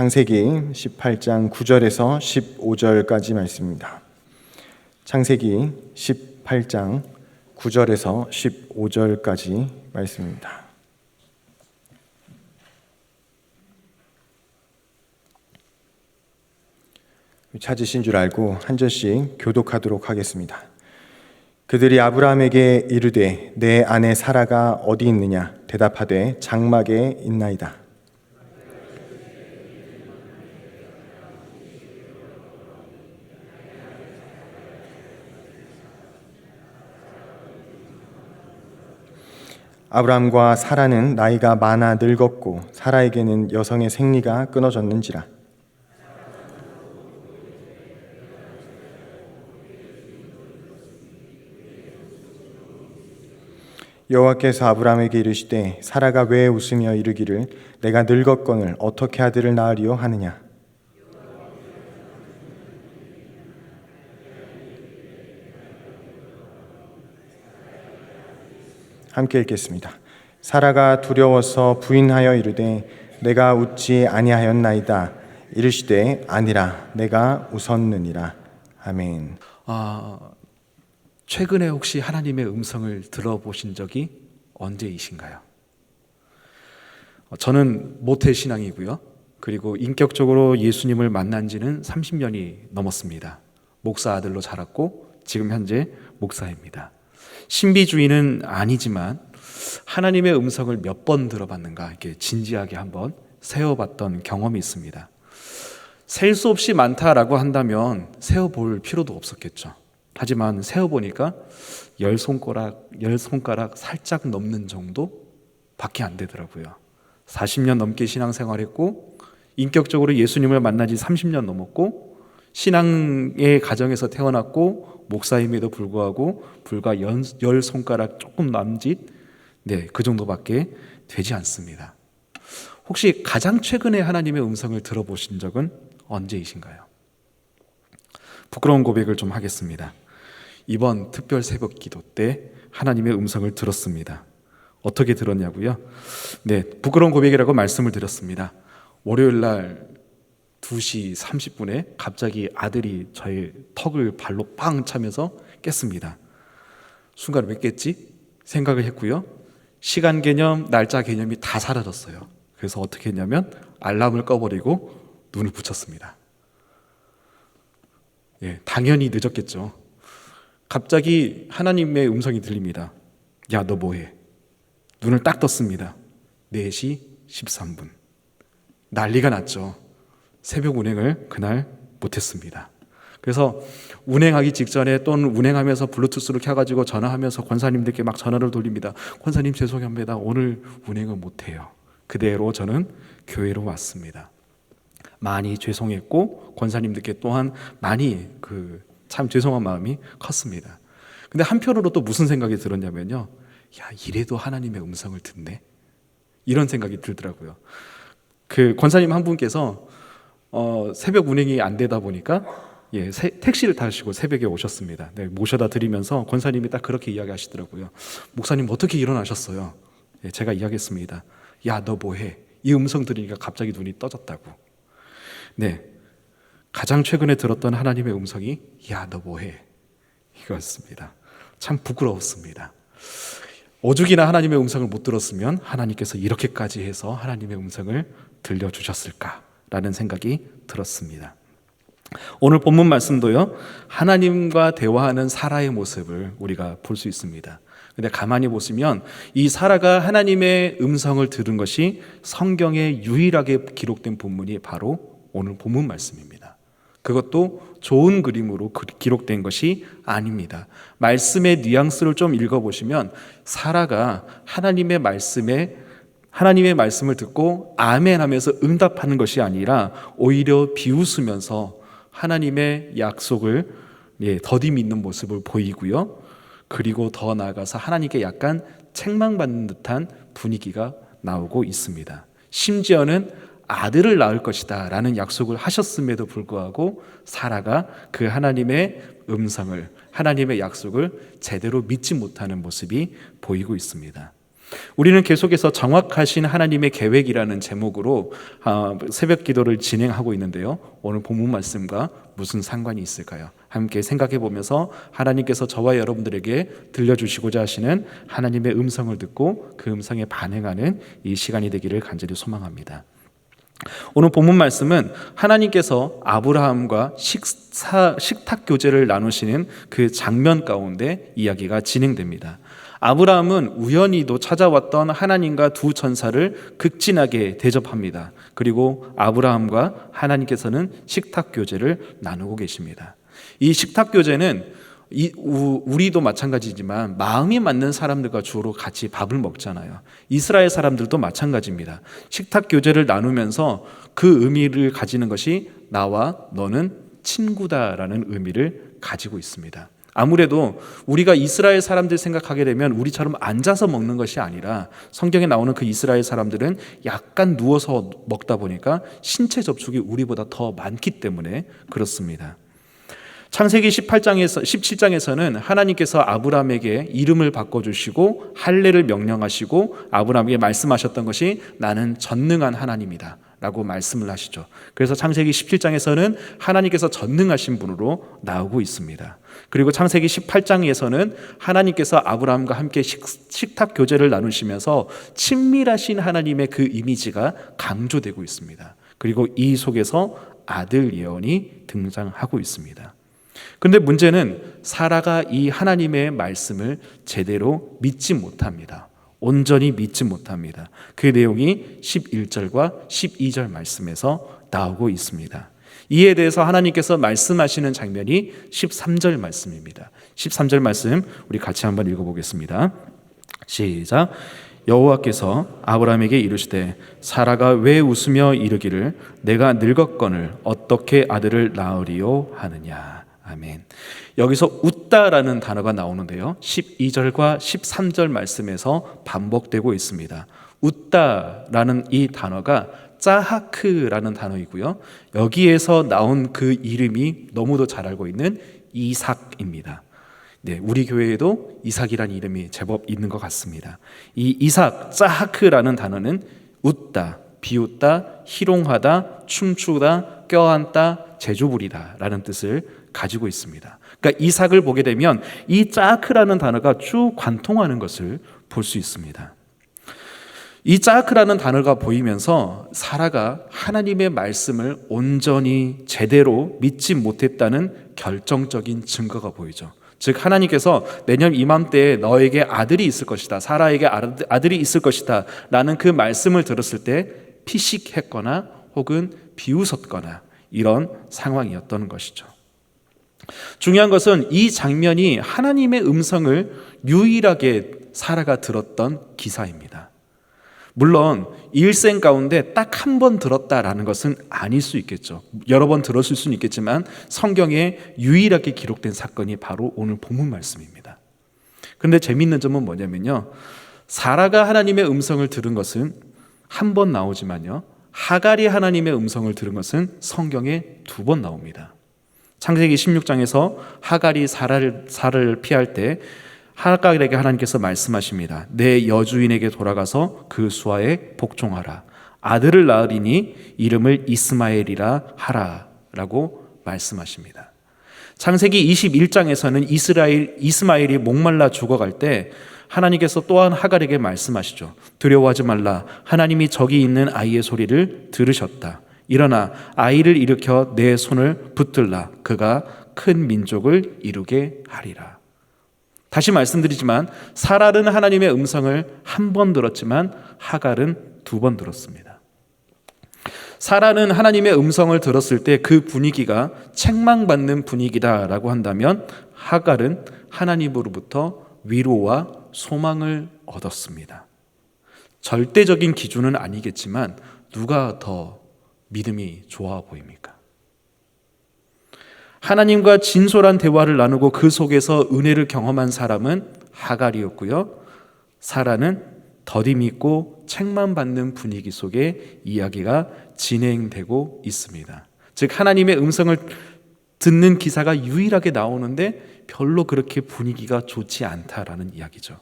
창세기 18장 9절에서 15절까지 말씀입니다. 창세기 18장 9절에서 15절까지 말씀입니다. 찾으신 줄 알고 한 절씩 교독하도록 하겠습니다. 그들이 아브라함에게 이르되 내 아내 사라가 어디 있느냐 대답하되 장막에 있나이다. 아브라함과 사라는 나이가 많아 늙었고 사라에게는 여성의 생리가 끊어졌는지라. 여호와께서 아브라함에게 이르시되 사라가 왜 웃으며 이르기를 내가 늙었거늘 어떻게 아들을 낳으리요 하느냐 함께 읽겠습니다. 사라가 두려워서 부인하여 이르되 내가 웃지 아니하였나이다 이르시되 아니라 내가 웃었느니라 아멘. 아, 최근에 혹시 하나님의 음성을 들어보신 적이 언제이신가요? 어, 저는 모태 신앙이고요. 그리고 인격적으로 예수님을 만난 지는 30년이 넘었습니다. 목사 아들로 자랐고 지금 현재 목사입니다. 신비주의는 아니지만 하나님의 음성을 몇 번 들어봤는가 이렇게 진지하게 한번 세어봤던 경험이 있습니다. 셀 수 없이 많다라고 한다면 세어볼 필요도 없었겠죠. 하지만 세어보니까 열 손가락, 열 손가락 살짝 넘는 정도 밖에 안 되더라고요. 40년 넘게 신앙생활했고, 인격적으로 예수님을 만난 지 30년 넘었고, 신앙의 가정에서 태어났고, 목사임에도 불구하고, 불과 열 손가락 조금 남짓, 네, 그 정도밖에 되지 않습니다. 혹시 가장 최근에 하나님의 음성을 들어보신 적은 언제이신가요? 부끄러운 고백을 좀 하겠습니다. 이번 특별 새벽 기도 때 하나님의 음성을 들었습니다. 어떻게 들었냐고요? 네, 부끄러운 고백이라고 말씀을 드렸습니다. 월요일 날 2시 30분에 갑자기 아들이 저의 턱을 발로 빵 차면서 깼습니다. 순간 왜 깼지? 생각을 했고요. 시간 개념, 날짜 개념이 다 사라졌어요. 그래서 어떻게 했냐면 알람을 꺼버리고 눈을 붙였습니다. 예, 당연히 늦었겠죠. 갑자기 하나님의 음성이 들립니다. 야, 너 뭐해? 눈을 딱 떴습니다. 4시 13분. 난리가 났죠. 새벽 운행을 그날 못했습니다. 그래서 운행하기 직전에 또는 운행하면서 블루투스를 켜가지고 전화하면서 권사님들께 막 전화를 돌립니다. 권사님 죄송합니다. 오늘 운행은 못해요. 그대로 저는 교회로 왔습니다. 많이 죄송했고 권사님들께 또한 많이 그 참 죄송한 마음이 컸습니다. 근데 한편으로 또 무슨 생각이 들었냐면요. 야, 이래도 하나님의 음성을 듣네. 이런 생각이 들더라고요. 그 권사님 한 분께서 어, 새벽 운행이 안 되다 보니까 예, 새, 택시를 타시고 새벽에 오셨습니다. 네, 모셔다 드리면서 권사님이 딱 그렇게 이야기하시더라고요. 목사님 어떻게 일어나셨어요? 예, 제가 이야기했습니다. 야, 너 뭐해? 이 음성 들으니까 갑자기 눈이 떠졌다고. 네, 가장 최근에 들었던 하나님의 음성이 야, 너 뭐해? 이거였습니다. 참 부끄러웠습니다. 오죽이나 하나님의 음성을 못 들었으면 하나님께서 이렇게까지 해서 하나님의 음성을 들려주셨을까 라는 생각이 들었습니다. 오늘 본문 말씀도요, 하나님과 대화하는 사라의 모습을 우리가 볼 수 있습니다. 근데 가만히 보시면 이 사라가 하나님의 음성을 들은 것이 성경에 유일하게 기록된 본문이 바로 오늘 본문 말씀입니다. 그것도 좋은 그림으로 기록된 것이 아닙니다. 말씀의 뉘앙스를 좀 읽어보시면 사라가 하나님의 말씀에 하나님의 말씀을 듣고 아멘 하면서 응답하는 것이 아니라 오히려 비웃으면서 하나님의 약속을 예, 더디 믿는 모습을 보이고요. 그리고 더 나아가서 하나님께 약간 책망받는 듯한 분위기가 나오고 있습니다. 심지어는 아들을 낳을 것이다 라는 약속을 하셨음에도 불구하고 사라가 그 하나님의 음성을, 하나님의 약속을 제대로 믿지 못하는 모습이 보이고 있습니다. 우리는 계속해서 정확하신 하나님의 계획이라는 제목으로 아, 새벽 기도를 진행하고 있는데요. 오늘 본문 말씀과 무슨 상관이 있을까요? 함께 생각해 보면서 하나님께서 저와 여러분들에게 들려주시고자 하시는 하나님의 음성을 듣고 그 음성에 반응하는 이 시간이 되기를 간절히 소망합니다. 오늘 본문 말씀은 하나님께서 아브라함과 식사, 식탁 교제를 나누시는 그 장면 가운데 이야기가 진행됩니다. 아브라함은 우연히도 찾아왔던 하나님과 두 천사를 극진하게 대접합니다. 그리고 아브라함과 하나님께서는 식탁 교제를 나누고 계십니다. 이 식탁 교제는 이, 우, 우리도 마찬가지지만 마음이 맞는 사람들과 주로 같이 밥을 먹잖아요. 이스라엘 사람들도 마찬가지입니다. 식탁 교제를 나누면서 그 의미를 가지는 것이 나와 너는 친구다라는 의미를 가지고 있습니다. 아무래도 우리가 이스라엘 사람들 생각하게 되면 우리처럼 앉아서 먹는 것이 아니라 성경에 나오는 그 이스라엘 사람들은 약간 누워서 먹다 보니까 신체 접촉이 우리보다 더 많기 때문에 그렇습니다. 창세기 18장에서 17장에서는 하나님께서 아브라함에게 이름을 바꿔 주시고 할례를 명령하시고 아브라함에게 말씀하셨던 것이 나는 전능한 하나님이다. 라고 말씀을 하시죠. 그래서 창세기 17장에서는 하나님께서 전능하신 분으로 나오고 있습니다. 그리고 창세기 18장에서는 하나님께서 아브라함과 함께 식, 식탁 교제를 나누시면서 친밀하신 하나님의 그 이미지가 강조되고 있습니다. 그리고 이 속에서 아들 예언이 등장하고 있습니다. 근데 문제는 사라가 이 하나님의 말씀을 제대로 믿지 못합니다. 온전히 믿지 못합니다. 그 내용이 11절과 12절 말씀에서 나오고 있습니다. 이에 대해서 하나님께서 말씀하시는 장면이 13절 말씀입니다. 13절 말씀 우리 같이 한번 읽어 보겠습니다. 시작. 여호와께서 아브라함에게 이르시되 사라가 왜 웃으며 이르기를 내가 늙었거늘 어떻게 아들을 낳으리요 하느냐. 아멘. 여기서 웃다라는 단어가 나오는데요. 12절과 13절 말씀에서 반복되고 있습니다. 웃다라는 이 단어가 짜하크라는 단어이고요. 여기에서 나온 그 이름이 너무도 잘 알고 있는 이삭입니다. 네, 우리 교회에도 이삭이라는 이름이 제법 있는 것 같습니다. 이 이삭, 짜하크라는 단어는 웃다, 비웃다, 희롱하다, 춤추다, 껴안다, 제주부리다라는 뜻을 가지고 있습니다. 그러니까 이삭을 보게 되면 이 짜크라는 단어가 쭉 관통하는 것을 볼 수 있습니다. 이 짜크라는 단어가 보이면서 사라가 하나님의 말씀을 온전히 제대로 믿지 못했다는 결정적인 증거가 보이죠. 즉 하나님께서 내년 이맘때에 너에게 아들이 있을 것이다. 사라에게 아들이 있을 것이다. 라는 그 말씀을 들었을 때 피식했거나 혹은 비웃었거나 이런 상황이었던 것이죠. 중요한 것은 이 장면이 하나님의 음성을 유일하게 사라가 들었던 기사입니다. 물론 일생 가운데 딱 한 번 들었다라는 것은 아닐 수 있겠죠. 여러 번 들었을 수는 있겠지만 성경에 유일하게 기록된 사건이 바로 오늘 본문 말씀입니다. 그런데 재미있는 점은 뭐냐면요. 사라가 하나님의 음성을 들은 것은 한 번 나오지만요. 하갈이 하나님의 음성을 들은 것은 성경에 두 번 나옵니다. 창세기 16장에서 하갈이 사라를, 사를 피할 때 하갈에게 하나님께서 말씀하십니다. 내 여주인에게 돌아가서 그 수하에 복종하라. 아들을 낳으리니 이름을 이스마엘이라 하라 라고 말씀하십니다. 창세기 21장에서는 이스라엘 이스마엘이 목말라 죽어갈 때 하나님께서 또한 하갈에게 말씀하시죠. 두려워하지 말라. 하나님이 저기 있는 아이의 소리를 들으셨다. 일어나 아이를 일으켜 내 손을 붙들라. 그가 큰 민족을 이루게 하리라. 다시 말씀드리지만 사랄은 하나님의 음성을 한 번 들었지만 하갈은 두 번 들었습니다. 사라는 하나님의 음성을 들었을 때 그 분위기가 책망받는 분위기다라고 한다면 하갈은 하나님으로부터 위로와 소망을 얻었습니다. 절대적인 기준은 아니겠지만 누가 더 믿음이 좋아 보입니까? 하나님과 진솔한 대화를 나누고 그 속에서 은혜를 경험한 사람은 하갈이었고요. 사라는 더디 믿고 책만 받는 분위기 속에 이야기가 진행되고 있습니다. 즉 하나님의 음성을 듣는 기사가 유일하게 나오는데 별로 그렇게 분위기가 좋지 않다라는 이야기죠.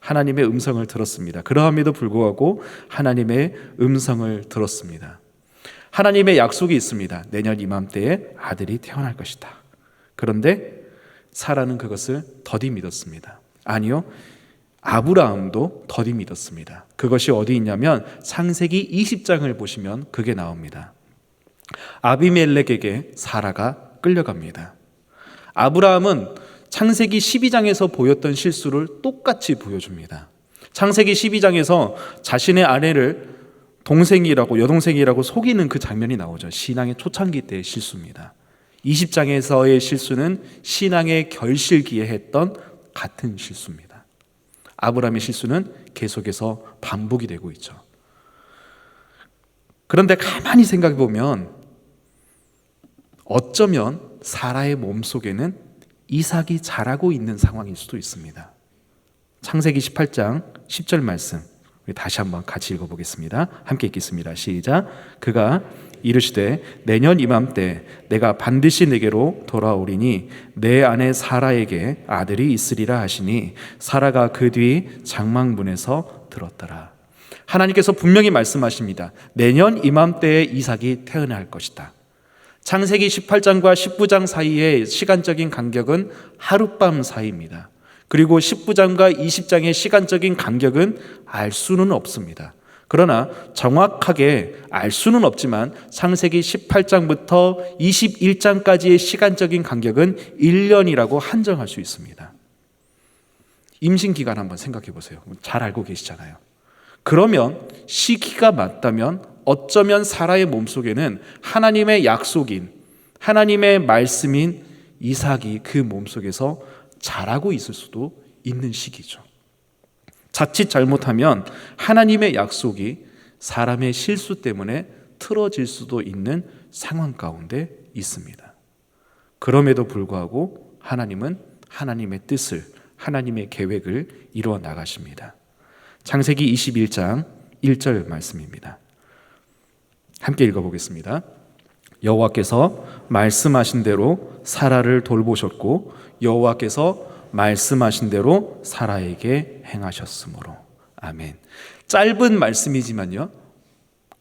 하나님의 음성을 들었습니다. 그러함에도 불구하고 하나님의 음성을 들었습니다. 하나님의 약속이 있습니다. 내년 이맘때에 아들이 태어날 것이다. 그런데 사라는 그것을 더디 믿었습니다. 아니요. 아브라함도 더디 믿었습니다. 그것이 어디 있냐면 창세기 20장을 보시면 그게 나옵니다. 아비멜렉에게 사라가 끌려갑니다. 아브라함은 창세기 12장에서 보였던 실수를 똑같이 보여줍니다. 창세기 12장에서 자신의 아내를 동생이라고 여동생이라고 속이는 그 장면이 나오죠. 신앙의 초창기 때의 실수입니다. 20장에서의 실수는 신앙의 결실기에 했던 같은 실수입니다. 아브라함의 실수는 계속해서 반복이 되고 있죠. 그런데 가만히 생각해 보면 어쩌면 사라의 몸 속에는 이삭이 자라고 있는 상황일 수도 있습니다. 창세기 18장 10절 말씀 다시 한번 같이 읽어보겠습니다. 함께 읽겠습니다. 시작. 그가 이르시되 내년 이맘때 내가 반드시 내게로 돌아오리니 내 아내 사라에게 아들이 있으리라 하시니 사라가 그 뒤 장막문에서 들었더라. 하나님께서 분명히 말씀하십니다. 내년 이맘때에 이삭이 태어날 것이다. 창세기 18장과 19장 사이의 시간적인 간격은 하룻밤 사이입니다. 그리고 19장과 20장의 시간적인 간격은 알 수는 없습니다. 그러나 정확하게 알 수는 없지만 창세기 18장부터 21장까지의 시간적인 간격은 1년이라고 한정할 수 있습니다. 임신 기간 한번 생각해 보세요. 잘 알고 계시잖아요. 그러면 시기가 맞다면 어쩌면 사라의 몸속에는 하나님의 약속인 하나님의 말씀인 이삭이 그 몸속에서 자라고 있을 수도 있는 시기죠. 자칫 잘못하면 하나님의 약속이 사람의 실수 때문에 틀어질 수도 있는 상황 가운데 있습니다. 그럼에도 불구하고 하나님은 하나님의 뜻을, 하나님의 계획을 이루어 나가십니다. 창세기 21장 1절 말씀입니다. 함께 읽어보겠습니다. 여호와께서 말씀하신 대로 사라를 돌보셨고 여호와께서 말씀하신 대로 사라에게 행하셨으므로 아멘. 짧은 말씀이지만요.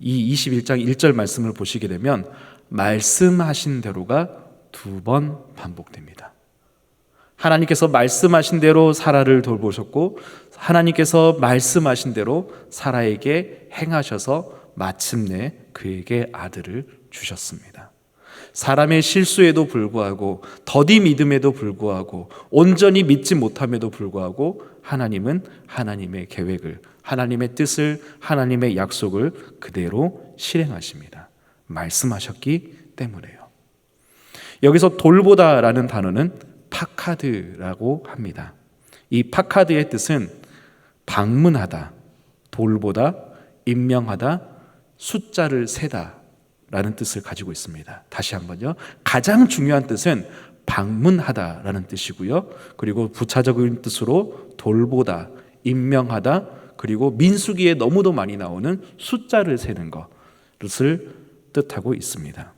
이 21장 1절 말씀을 보시게 되면 말씀하신 대로가 두 번 반복됩니다. 하나님께서 말씀하신 대로 사라를 돌보셨고 하나님께서 말씀하신 대로 사라에게 행하셔서 마침내 그에게 아들을 주셨습니다. 사람의 실수에도 불구하고 더디 믿음에도 불구하고 온전히 믿지 못함에도 불구하고 하나님은 하나님의 계획을 하나님의 뜻을 하나님의 약속을 그대로 실행하십니다. 말씀하셨기 때문에요. 여기서 돌보다라는 단어는 파카드라고 합니다. 이 파카드의 뜻은 방문하다, 돌보다, 임명하다, 숫자를 세다 라는 뜻을 가지고 있습니다. 다시 한번요. 가장 중요한 뜻은 방문하다라는 뜻이고요. 그리고 부차적인 뜻으로 돌보다, 임명하다, 그리고 민수기에 너무도 많이 나오는 숫자를 세는 것을 뜻하고 있습니다.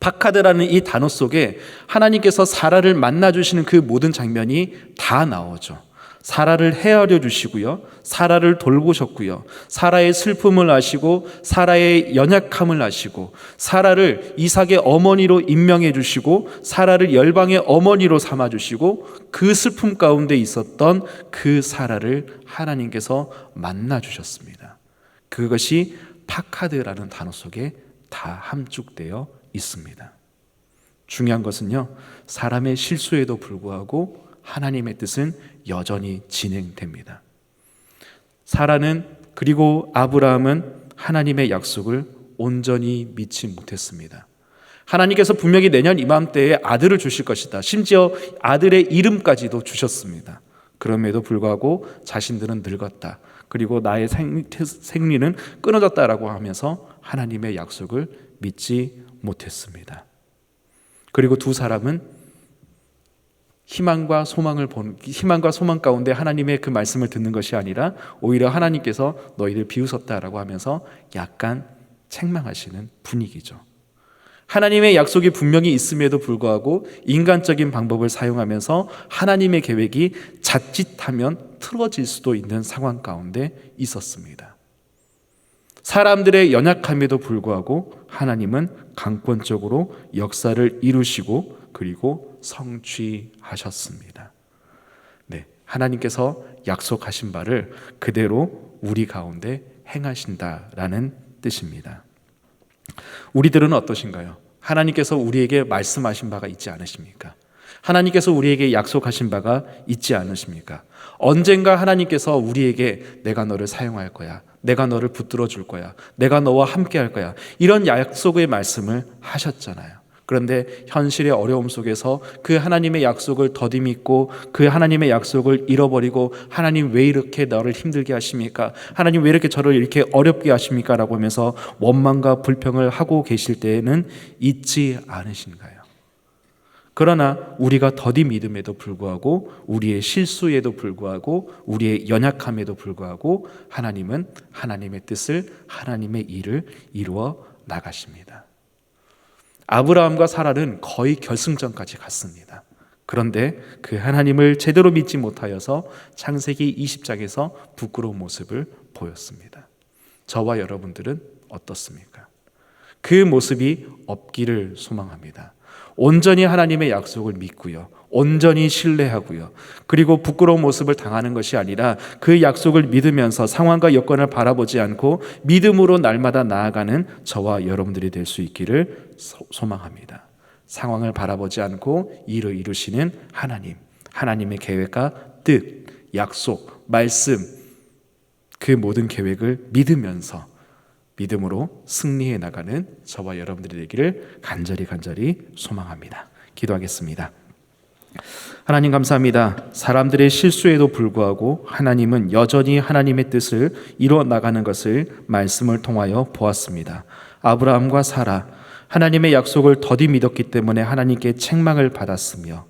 파카드라는 이 단어 속에 하나님께서 사라를 만나 주시는 그 모든 장면이 다 나오죠. 사라를 헤아려 주시고요. 사라를 돌보셨고요. 사라의 슬픔을 아시고 사라의 연약함을 아시고 사라를 이삭의 어머니로 임명해 주시고 사라를 열방의 어머니로 삼아 주시고 그 슬픔 가운데 있었던 그 사라를 하나님께서 만나 주셨습니다. 그것이 파카드라는 단어 속에 다 함축되어 있습니다. 중요한 것은요. 사람의 실수에도 불구하고 하나님의 뜻은 여전히 진행됩니다. 사라는 그리고 아브라함은 하나님의 약속을 온전히 믿지 못했습니다. 하나님께서 분명히 내년 이맘때에 아들을 주실 것이다. 심지어 아들의 이름까지도 주셨습니다. 그럼에도 불구하고 자신들은 늙었다. 그리고 나의 생리는 끊어졌다라고 하면서 하나님의 약속을 믿지 못했습니다. 그리고 두 사람은 희망과 소망을 본 희망과 소망 가운데 하나님의 그 말씀을 듣는 것이 아니라 오히려 하나님께서 너희들 비웃었다라고 하면서 약간 책망하시는 분위기죠. 하나님의 약속이 분명히 있음에도 불구하고 인간적인 방법을 사용하면서 하나님의 계획이 자칫하면 틀어질 수도 있는 상황 가운데 있었습니다. 사람들의 연약함에도 불구하고 하나님은 강권적으로 역사를 이루시고 그리고 성취하셨습니다. 네, 하나님께서 약속하신 바를 그대로 우리 가운데 행하신다라는 뜻입니다. 우리들은 어떠신가요? 하나님께서 우리에게 말씀하신 바가 있지 않으십니까? 하나님께서 우리에게 약속하신 바가 있지 않으십니까? 언젠가 하나님께서 우리에게 내가 너를 사용할 거야. 내가 너를 붙들어 줄 거야. 내가 너와 함께 할 거야. 이런 약속의 말씀을 하셨잖아요. 그런데 현실의 어려움 속에서 그 하나님의 약속을 더디 믿고 그 하나님의 약속을 잃어버리고 하나님 왜 이렇게 너를 힘들게 하십니까? 하나님 왜 이렇게 저를 이렇게 어렵게 하십니까? 라고 하면서 원망과 불평을 하고 계실 때에는 잊지 않으신가요? 그러나 우리가 더디 믿음에도 불구하고 우리의 실수에도 불구하고 우리의 연약함에도 불구하고 하나님은 하나님의 뜻을 하나님의 일을 이루어 나가십니다. 아브라함과 사라는 거의 결승전까지 갔습니다. 그런데 그 하나님을 제대로 믿지 못하여서 창세기 20장에서 부끄러운 모습을 보였습니다. 저와 여러분들은 어떻습니까? 그 모습이 없기를 소망합니다. 온전히 하나님의 약속을 믿고요. 온전히 신뢰하고요. 그리고 부끄러운 모습을 당하는 것이 아니라 그 약속을 믿으면서 상황과 여건을 바라보지 않고 믿음으로 날마다 나아가는 저와 여러분들이 될 수 있기를 소- 소망합니다. 상황을 바라보지 않고 일을 이루시는 하나님, 하나님의 계획과 뜻, 약속, 말씀, 그 모든 계획을 믿으면서 믿음으로 승리해 나가는 저와 여러분들이 되기를 간절히 간절히 소망합니다. 기도하겠습니다. 하나님 감사합니다. 사람들의 실수에도 불구하고 하나님은 여전히 하나님의 뜻을 이루어 나가는 것을 말씀을 통하여 보았습니다. 아브라함과 사라 하나님의 약속을 더디 믿었기 때문에 하나님께 책망을 받았으며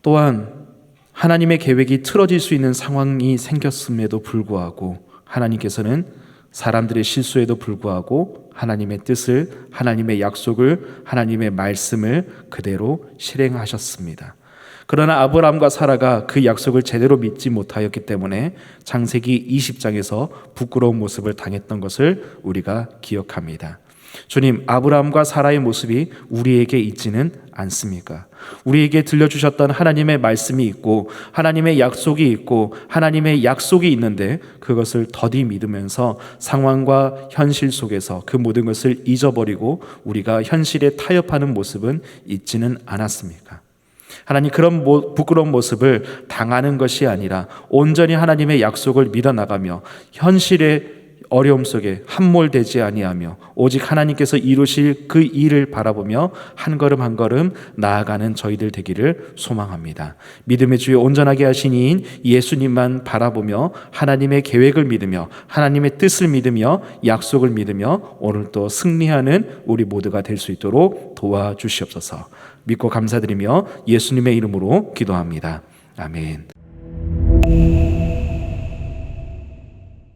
또한 하나님의 계획이 틀어질 수 있는 상황이 생겼음에도 불구하고 하나님께서는 사람들의 실수에도 불구하고 하나님의 뜻을 하나님의 약속을 하나님의 말씀을 그대로 실행하셨습니다. 그러나 아브라함과 사라가 그 약속을 제대로 믿지 못하였기 때문에 창세기 20장에서 부끄러운 모습을 당했던 것을 우리가 기억합니다. 주님, 아브라함과 사라의 모습이 우리에게 있지는 않습니까? 우리에게 들려주셨던 하나님의 말씀이 있고, 하나님의 약속이 있고, 하나님의 약속이 있는데, 그것을 더디 믿으면서 상황과 현실 속에서 그 모든 것을 잊어버리고, 우리가 현실에 타협하는 모습은 있지는 않았습니까? 하나님 그런 모- 부끄러운 모습을 당하는 것이 아니라 온전히 하나님의 약속을 믿어 나가며 현실의 어려움 속에 함몰되지 아니하며 오직 하나님께서 이루실 그 일을 바라보며 한 걸음 한 걸음 나아가는 저희들 되기를 소망합니다. 믿음의 주여 온전하게 하신 이인 예수님만 바라보며 하나님의 계획을 믿으며 하나님의 뜻을 믿으며 약속을 믿으며 오늘 또 승리하는 우리 모두가 될 수 있도록 도와주시옵소서. 믿고 감사드리며 예수님의 이름으로 기도합니다. 아멘.